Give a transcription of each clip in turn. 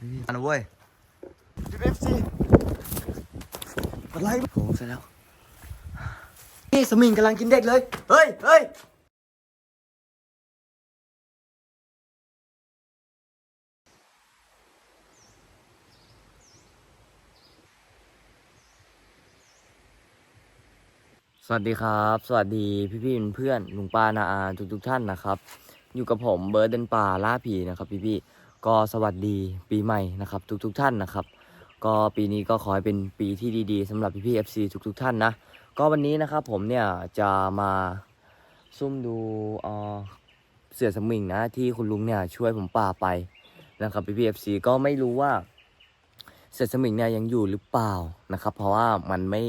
พี่พี่มานะเว้ยพี่เอฟซีอะไรโค้งซะแล้ว นี่สมิงกำลังกินเด็กเลย เฮ้ยเฮ้ยสวัสดีครับ สวัสดีพี่พี่ๆเพื่อนๆลุงป้านาอาทุกทุกๆท่านนะครับ อยู่กับผมเบิร์ดเดนป่าล่าผีนะครับพี่พี่ๆ ก็สวัสดีปีใหม่นะครับทุกทุกๆท่านนะครับ ก็ปีนี้ก็ขอให้เป็นปีที่ดีๆสำหรับพี่พี่ๆ FC ทุกๆ ท่านนะ ก็วันนี้นะครับผมเนี่ยจะมาซุ่มดูเสือสมิงนะที่คุณลุงเนี่ยช่วยผมป่าไปนะครับพี่พีเอฟซีก็ไม่รู้ว่าเสือสมิงเนี่ยยังอยู่หรือเปล่านะครับ เพราะว่ามันไม่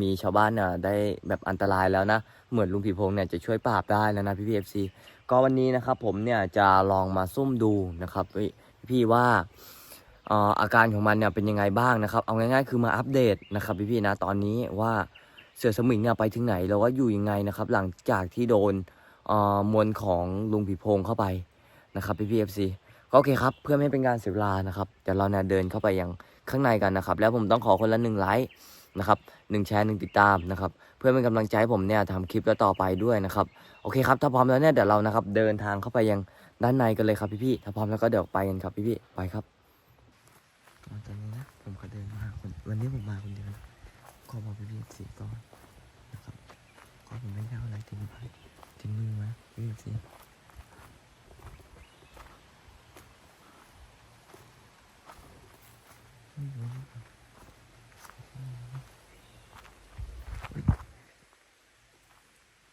มีชาวบ้านเนี่ยได้แบบอันตรายแล้วนะ เหมือนลุงผีโพงเนี่ยจะช่วยปราบได้แล้วนะพี่พีเอฟซี ก็วันนี้นะครับผมเนี่ยจะลองมาซุ่มดูนะครับพี่พี่ว่าอาการของมันเนี่ยเป็นยังไงบ้างนะครับ เอาง่ายๆคือมาอัปเดตนะครับพี่ๆนะตอนนี้ว่าเสือสมิงเนี่ยไปถึงไหนแล้วว่าอยู่ยังไงนะครับ หลังจากที่โดนมวลของลุงผีโพงเข้าไปนะครับพี่ๆเอฟซีก็โอเคครับ เพื่อไม่ให้เป็นการเสียเวลานะครับเดี๋ยวเราเนี่ยเดินเข้าไปยังข้างในกันนะครับ แล้วผมต้องขอคนละหนึ่งไลค์ นะครับหนึ่งแชร์หนึ่งติดตามนะครับ เพื่อเป็นกำลังใจให้ผมเนี่ยทำคลิปแล้วต่อไปด้วยนะครับโอเคครับถ้าพร้อมแล้วเนี่ยเดี๋ยวเรานะครับเดินทางเข้าไปยังด้านในกันเลยครับพี่ๆถ้าพร้อมแล้วก็เดี๋ยวไปกันครับพี่ๆไปครับตอนนี้นะผมก็เดินมาคนวันนี้ผมมาคนเดียวขอบอกพี่พี่สีก่อนนะครับก็ผมไม่ได้เอาอะไรติดมือติดมือมาพี่พี่สีไม่รู้นะครับเฮ้ย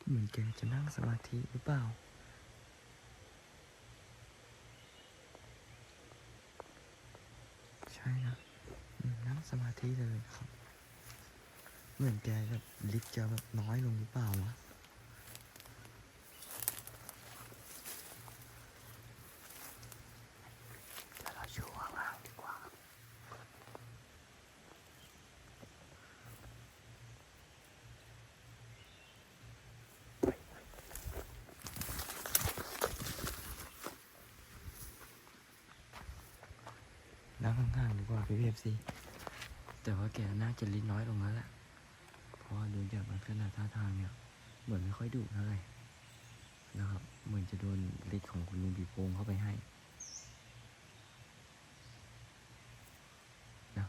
เหมือนแกจะนั่งสมาธิหรือเปล่า ใช่นะนั่งสมาธิเลยครับ เหมือนแกแบบลิฟต์จะแบบน้อยลงหรือเปล่าวะเดี๋ยวเราอยู่ห่างๆดีกว่านั่งห่าง ๆดีกว่าพี่พีเอฟซีแต่ว่าแกน่าจะลิ้นน้อยลงแล้วแหละเพราะดูจากลักษณะท่าทางเนี่ยเหมือนไม่ค่อยดุเท่าไหร่นะครับ เหมือนจะโดนฤทธิ์ของคุณลุงบีโพงเข้าไปให้นะ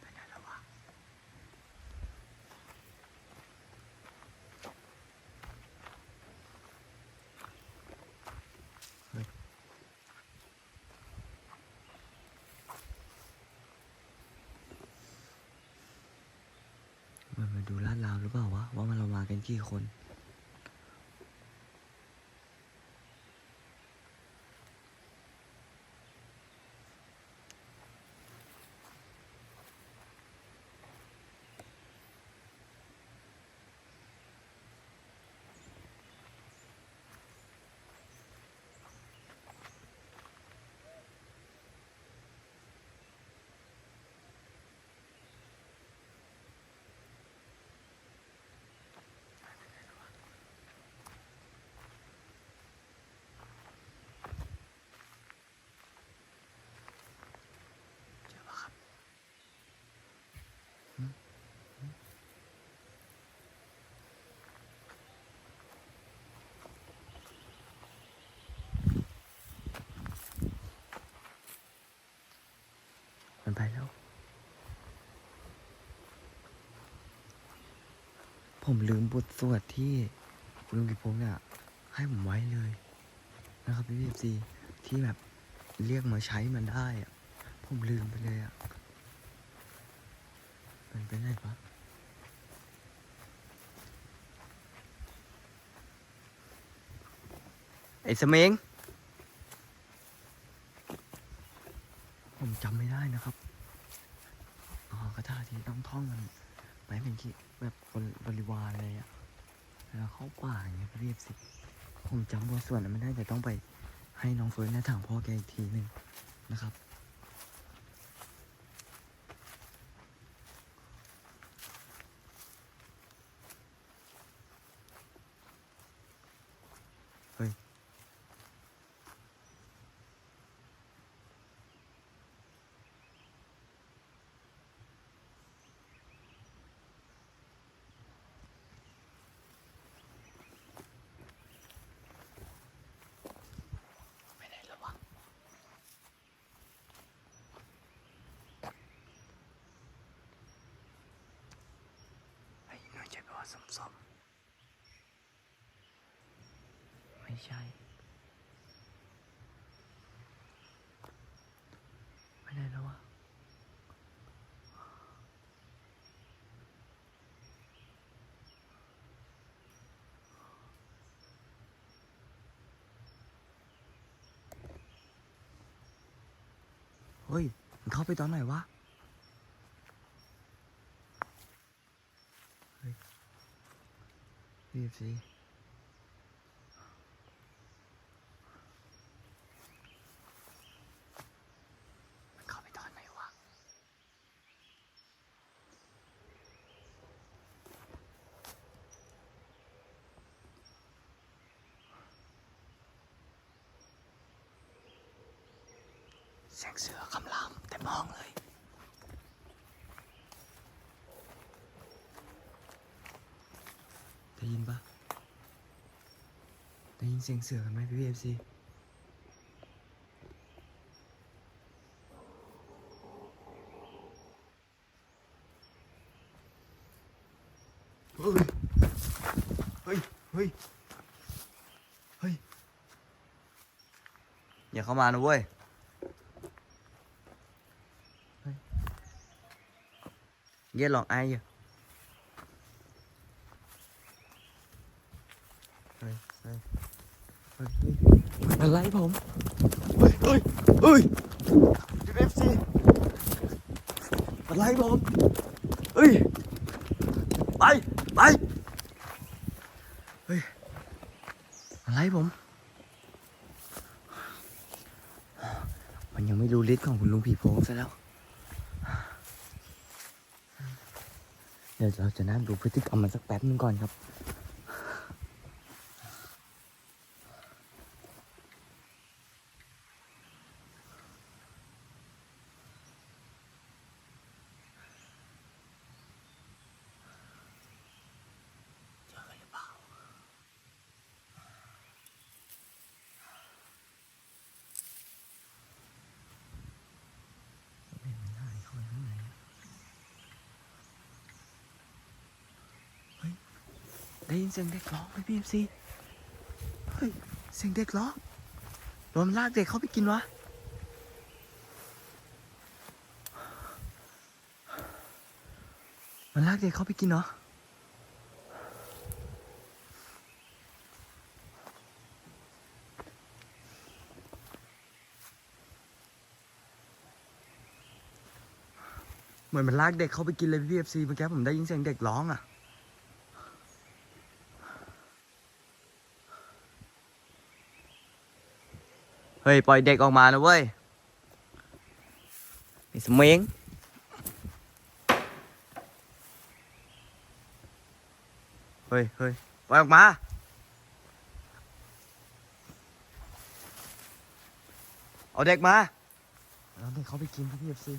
ไปไหนแล้ววะ เฮ้ย มันมาดูลาดราว หรือเปล่าวะว่ามันเรามากันกี่คน ไปแล้ว ผมลืมบทสวดที่ลุงกิพงเนี่ย ให้ผมไว้เลย นะครับพี่พีเอฟซีที่แบบเรียกมาใช้มันได้อะผมลืมไปเลยอะมันไปไหนปะไอ้สเมงผมจำไม่ได้นะครับ ระธาที่ต้องท่องมันไปเป็นคิแบบบริบริวารเลยอะแล้วเข้าป่าอย่างเงี้ยเรียบสิ ผมจำบทส่วนนั้นไม่ได้แต่ต้องไปให้น้องเฟิร์นแนะถามพ่อแกอีกทีหนึ่งนะครับ เฮ้ย ไปไหนแล้ววะไอ้น่าจะเป็นว่า สมสมไม่ใช่ไปไหนแล้ววะเฮ้ย มันเข้าไปตอนไหนวะ เฮ้ย รีบสิมันเข้าไปตอนไหนวะเสียงเสือคำรามเต็มห้องเลย ได้ ยินปะได้ยินเสียงเสือกันไหมพี่เอฟซีเฮ้ย เฮ้ย เฮ้ย เฮ้ย อย่าเข้ามานะเว้ย Với lọt ai vậy? Ơi, Mà lấy không? Ơi, ơi, ơi. พี่เอฟซี Mà lấy không? Ơi. Bay, bay. Ơi. Mà lấy không? มันยังไม่รู้ฤทธิ์ของคุณลุงผีโพงซะแล้วเดี๋ยวเราจะนั่งดูพฤติกรรมมันสักแป๊บนึงก่อนครับ เจอกันหรือเปล่าไม่มันหายเข้าไปข้างในอะเฮ้ย ได้ยินเสียงเด็กร้องไหมพี่เอฟซีเฮ้ยเสียงเด็กร้องโดนลากเด็กเข้าไปกินวะมันลากเด็กเข้าไปกินเหรอเหมือนมันลากเด็กเข้าไปกินเลยพี่เอฟซีเมื่อกี้ผมได้ยินเสียงเด็กร้องอะ เฮ้ย ปล่อยเด็กออกมานะเว้ยไอ้สมิงเฮ้ยเฮ้ยปล่อยออกมาเอาเด็กมาเอาเด็กเขาไปกินที่เอฟซี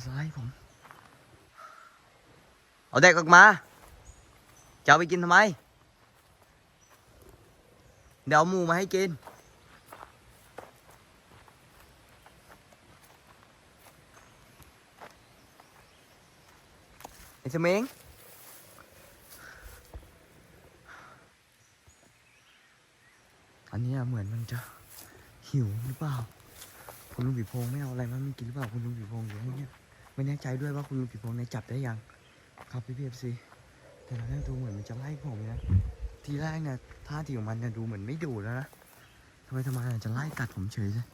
มันจะมาสไลด์ผม เอาเด็กออกมาจะเอาไปกินทำไม เดี๋ยวเอาหมูมาให้กิน ไอ้สมิงอันนี้เหมือนมันจะหิวหรือเปล่า คุณลุงผีโพงไม่เอาอะไรมามันกินหรือเปล่า คุณลุงผีโพงอยู่ที่เนี่ย ไม่แน่ใจด้วยว่าคุณลุงผีโพงในยจับได้ยัง ครับพี่พีเอฟซีแต่เราเนี่ยดูเหมือนมันจะไล่ผมนะ ทีแรกเนี่ยท่าทีของมันเนี่ยดูเหมือนไม่ดุแล้วนะทำไมทำไมจะไล่กัดผมเฉยเลย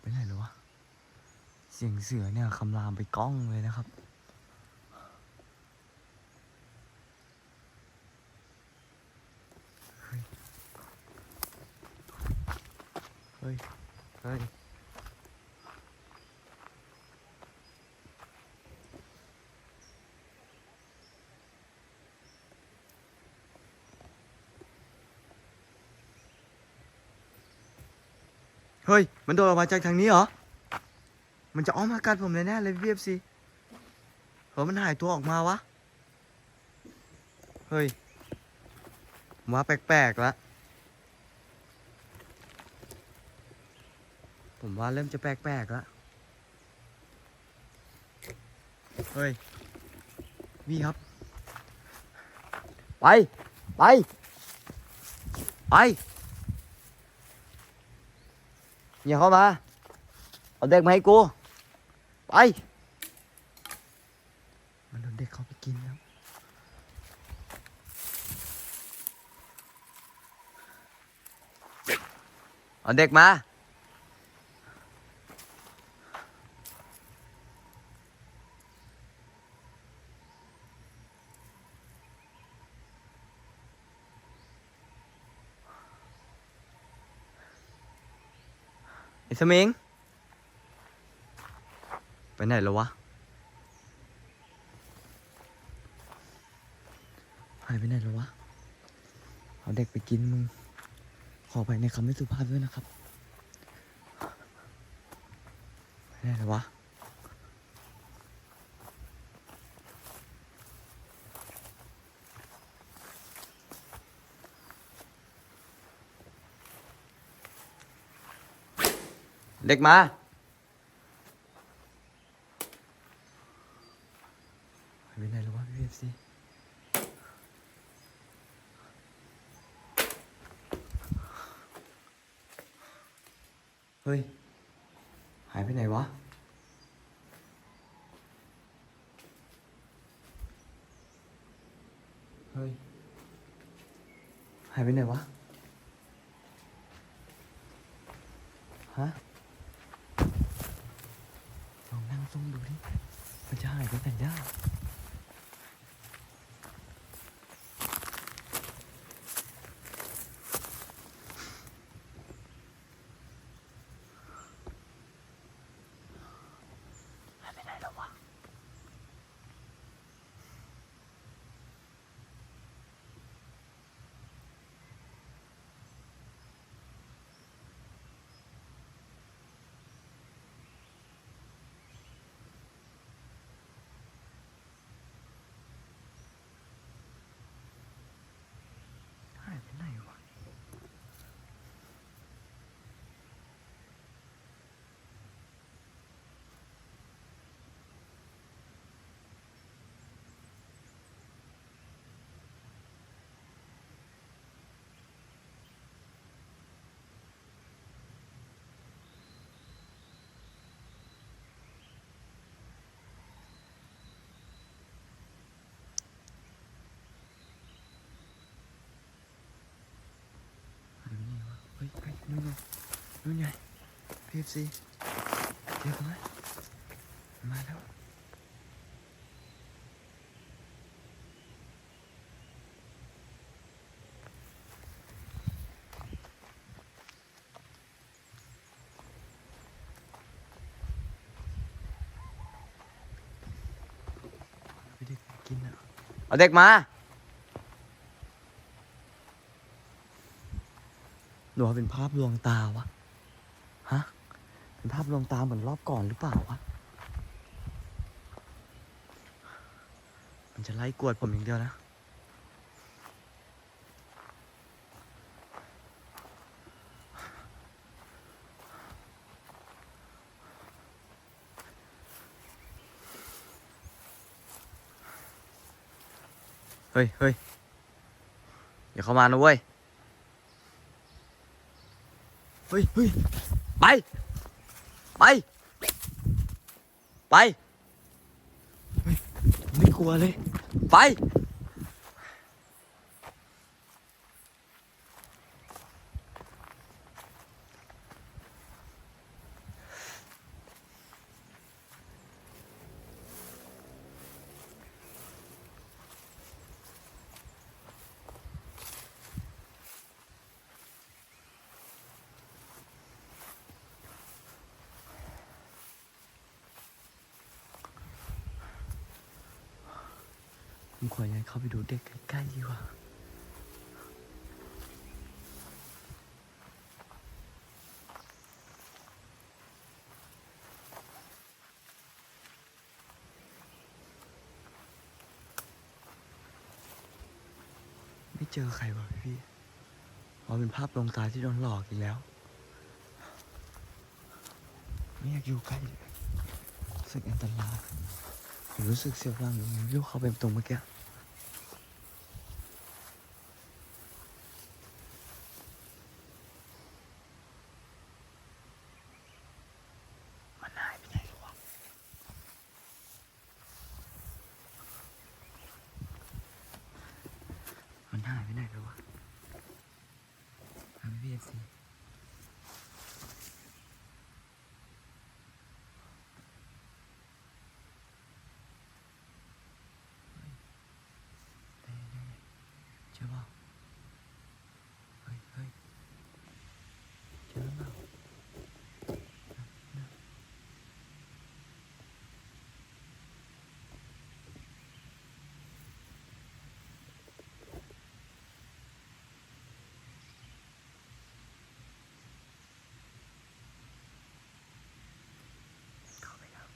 ไปไหนแล้ววะ เสียงเสือเนี่ยคำรามไปก้องเลยนะครับ เฮ้ย มันโดดออกมาจากทางนี้เหรอ มันจะอ้อมมากัดผมแน่ๆเลยพี่เอฟซีเฮ้ยมันหายตัวออกมาวะ เฮ้ยผมว่าแปลกๆแล้วผมว่าเริ่มจะแปลกๆแล้วเฮ้ยพี่ครับ ไป ไป ไป อย่าเข้ามา เอาเด็กมาให้กู ไป มันโดนเด็กเขาไปกินแล้ว เอาเด็กมา ไอ้สมิงไปไหนแล้ววะหายไปไหนแล้ววะเอาเด็กไปกินมึง ขอไปในคำไม่สุภาพด้วยนะครับไปไหนแล้ววะ เด็กมาหายไปไหนแล้ววะพี่เอฟซีเฮ้ย หายไปไหนวะ เฮ้ย หายไปไหนวะ ฮะลองนั่ง ซุ่มดูดิมันจะหายไปไหนได้หายไปไหนแล้ววะ หายไปไหนวะ หายไปไหนวะ เฮ้ยเฮ้ย นู่นไงนู่นไงพีเอฟซีเดี๋ยวมามาแล้วเด็กกินอะเอาเด็กมา หรือว่าเป็นภาพลวงตาวะฮะเป็นภาพลวงตาเหมือนรอบก่อนหรือเปล่าวะมันจะไล่กวดผมอย่างเดียวนะเฮ้ยเฮ้ยอย่าเข้ามานะเว้ย เฮ้ยเฮ้ยไป ไป ไปเฮ้ยไม่กลัวเลย ไป เข้าไปดูเด็กใกล้ๆดีกว่าไม่เจอใครวะพี่อ๋อเป็นภาพลงตาที่โดนหลอกอีกแล้ว ไม่อยากอยู่ใกล้เลยรู้สึกอันตรายผมรู้สึกเสียวหลังอยู่ลูกเขาไปตรงเมื่อกี้มันหายไปไหนแล้ววะมันหายไปไหนแล้ววะ หายไปพี่เอฟซี เจอเปล่าเฮ้ยเฮ้ยเจอเปล่าเข้าไปแล้ว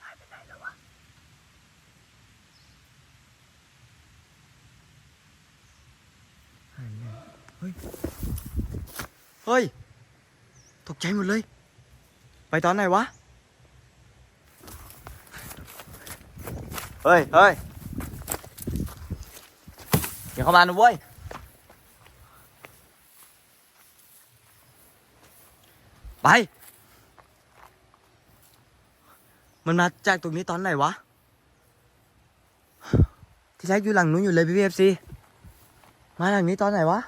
หายไปไหนแล้ววะ หายไปไหนเฮ้ย เฮ้ย ตกใจหมดเลย ไปตอนไหนวะ เฮ้ย เฮ้ยอย่าเข้ามานะเว้ย ไป มันมาจากตรงนี้ตอนไหนวะ ที่แท้อยู่หลังนู้นอยู่เลยพี่พีเอฟซีมาหลังนี้ตอนไหนวะ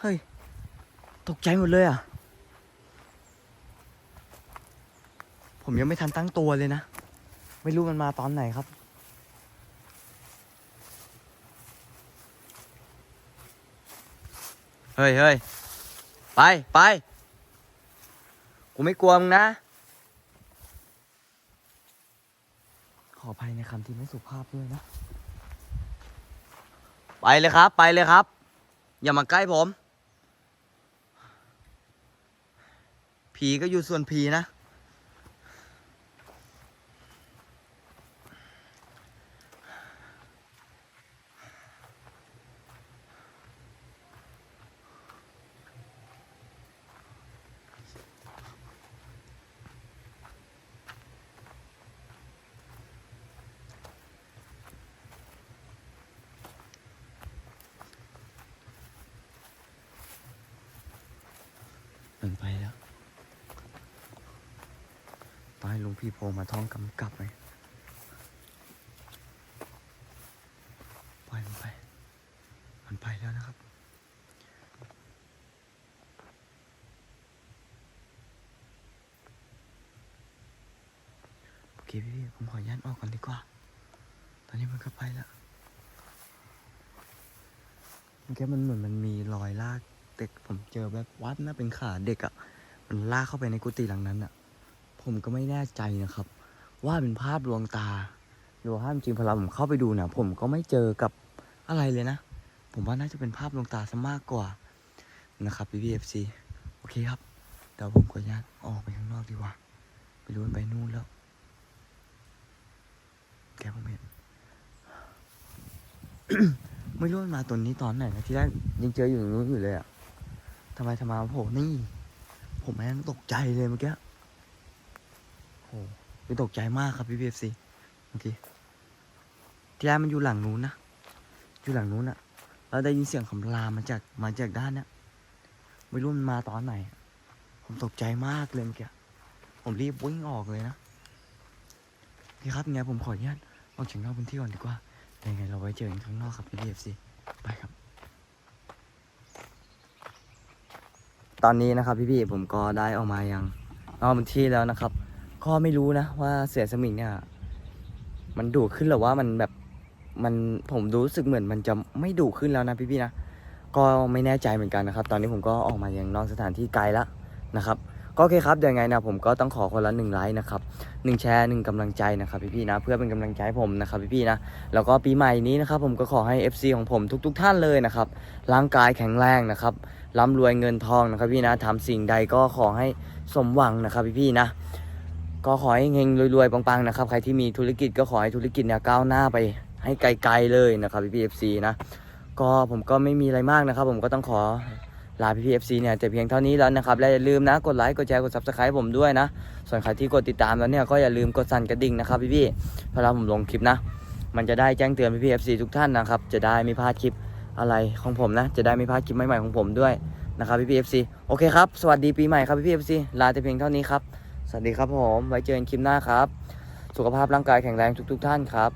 เฮ้ย ตกใจหมดเลยอะ ผมยังไม่ทันตั้งตัวเลยนะ ไม่รู้มันมาตอนไหนครับ เฮ้ยเฮ้ยไปไป กูไม่กลัวมึงนะ ขออภัยในคำที่ไม่สุภาพด้วยนะ ไปเลยครับ ไปเลยครับ อย่ามาใกล้ผม ผีก็อยู่ส่วนผีนะมันไปแล้วตายหลุงพี่โพมาท้องกำกับไหมปล่อยมันไป มันไปแล้วนะครับ โอเคพี่ๆผมขอยันออกก่อนดีกว่า ตอนนี้มันก็ไปแล้วเมื่อกี้มันเหมือนมันมีรอยลากเด็กผมเจอแบบวัดนะเป็นขาเด็กอะ่ะ มันลากเข้าไปในกุฏิหลังนั้นอะ่ะ ผมก็ไม่แน่ใจนะครับ ว่าเป็นภาพลวงตาดูภาพจริงพอเราผมเข้าไปดูเนี่ยผมก็ไม่เจอกับอะไรเลยนะ ผมว่าน่าจะเป็นภาพลวงตาซะมากกว่านะครับพี่พีเอฟซีโอเคครับเดี๋ยวผมขออนุญาตออกไปข้างนอกดีกว่าไม่รู้ไปนู่นแล้ว แกผมเห็นไม่รู้มันมาตัวนี้ตอนไหนนะที่แรกยังเจออยู่ตรงนู้นอยู่เลยอะทำไมทำไมโผล่นี่ ผมแม่งตกใจเลยเมื่อกี้ โอ้ไปตกใจมากครับพี่พีเอฟซีเมื่อกี้ที่แรกมันอยู่หลังนู้นนะ อยู่หลังนู้นอะแล้วได้ยินเสียงคำรามมาจากมาจากด้านเนี้ยไม่รู้มันมาตอนไหน ผมตกใจมากเลยเมื่อกี้ ผมรีบวิ่งออกเลยนะพี่ครับยังไงผมขออนุญาตออกจากนอกพื้นที่ก่อนดีกว่ายังไงเราไว้เจอกันข้างนอกครับพี่พีเอฟซีไปครับ ตอนนี้นะครับพี่ๆผมก็ได้ออกมายังนอกพื้นที่แล้วนะครับ ก็ไม่รู้นะว่าเสือสมิงเนี่ยมันดุขึ้นหรือว่ามันแบบมันผมรู้สึกเหมือนมันจะไม่ดุขึ้นแล้วนะพี่ๆนะก็ไม่แน่ใจเหมือนกันนะครับ ตอนนี้ผมก็ออกมายังนอกสถานที่ไกลแล้วนะครับก็โอเคครับเดี๋ยวยังไงนะผมก็ต้องขอคนละหนึ่งไลค์นะครับหนึ่งแชร์หนึ่งกำลังใจนะครับพี่ๆนะ เพื่อเป็นกำลังใจให้ผมนะครับพี่ๆนะแล้วก็ปีใหม่นี้นะครับผมก็ขอให้ FC ของผมทุก ๆ ท่านเลยนะครับร่างกายแข็งแรงนะครับร่ำรวยเงินทองนะครับพี่นะทำสิ่งใดก็ขอให้สมหวังนะครับพี่พี่ๆนะ ก็ขอให้เฮงรวยๆปังๆนะครับใครที่มีธุรกิจก็ขอให้ธุรกิจเนี่ยก้าวหน้าไปให้ไกลๆเลยนะครับพี่พีเอฟซีนะก็ผมก็ไม่มีอะไรมากนะครับ ผมก็ต้องขอลาพี่พีเอฟซีเนี่ยแต่เพียงเท่านี้แล้วนะครับและอย่าลืมนะกดไลค์กดแชร์กดซับสไครต์ผมด้วยนะ ส่วนใครที่กดติดตามแล้วเนี่ยก็อย่าลืมกดสั่นกระดิ่งนะครับพี่พี่ๆเวลาผมลงคลิปนะ มันจะได้แจ้งเตือนพี่พีเอฟซีทุกท่านนะครับจะได้ไม่พลาดคลิปอะไรของผมนะ จะได้ไม่พลาดคลิปใหม่ๆของผมด้วยนะครับพี่พีเอฟซีโอเคครับสวัสดีปีใหม่ครับพี่พีเอฟซีลาแต่เพียงเท่านี้ครับ สวัสดีครับผม ไว้เจอกันคลิปหน้าครับ สุขภาพร่างกายแข็งแรงทุก ๆ ท่านครับ